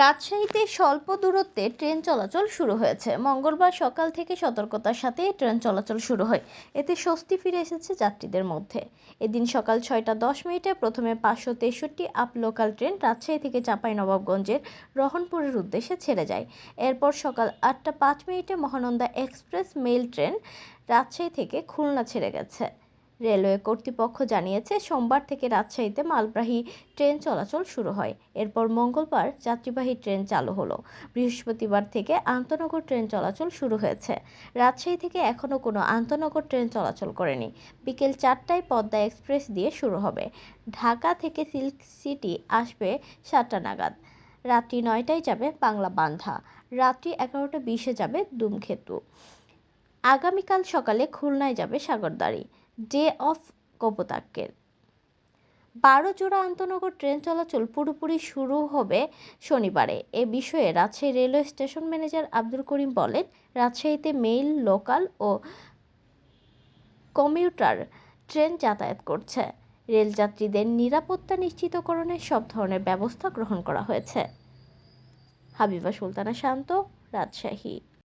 রাজশাহীতে স্বল্প দূরত্বে ট্রেন চলাচল শুরু হয়েছে। মঙ্গলবার সকাল থেকে সতর্কতার সাথে ট্রেন চলাচল শুরু হয়। এতে স্বস্তি ফিরে এসেছে যাত্রীদের মধ্যে। এদিন সকাল ছয়টা দশ মিনিটে প্রথমে পাঁচশো তেষট্টি আপ লোকাল ট্রেন রাজশাহী থেকে চাঁপাইনবাবগঞ্জের রহনপুরের উদ্দেশ্যে ছেড়ে যায়। এরপর সকাল আটটা পাঁচ মিনিটে Mahananda express mail train Rajshahi থেকে খুলনা ছেড়ে গেছে। রেলওয়ে কর্তৃপক্ষ জানিয়েছে, সোমবার থেকে রাজশাহীতে মালবাহী ট্রেন চলাচল শুরু হয়। এরপর মঙ্গলবার যাত্রীবাহী ট্রেন চালু হলো। বৃহস্পতিবার থেকে আন্তনগর ট্রেন চলাচল শুরু হয়েছে। রাজশাহী থেকে এখনও কোনো আন্তনগর ট্রেন চলাচল করেনি। বিকেল চারটায় পদ্মা এক্সপ্রেস দিয়ে শুরু হবে। ঢাকা থেকে সিল্ক সিটি আসবে সাতটা নাগাদ। রাত্রি নয়টায় যাবে বাংলা বান্ধা। রাত্রি এগারোটা বিশে যাবে দুমখেতু। আগামীকাল সকালে খুলনায় যাবে সাগরদাড়ি। ডে অফ কপোতাক্ষের বারো জোড়া আন্তনগর ট্রেন চলাচল পুরোপুরি শুরু হবে শনিবারে। এ বিষয়ে Rajshahi railway station manager Abdul Karim বলেন, রাজশাহীতে মেইল, লোকাল ও কমিউটার ট্রেন যাতায়াত করছে। রেলযাত্রীদের নিরাপত্তা নিশ্চিতকরণে সব ধরনের ব্যবস্থা গ্রহণ করা হয়েছে। হাবিবা সুলতানা শান্ত, রাজশাহী।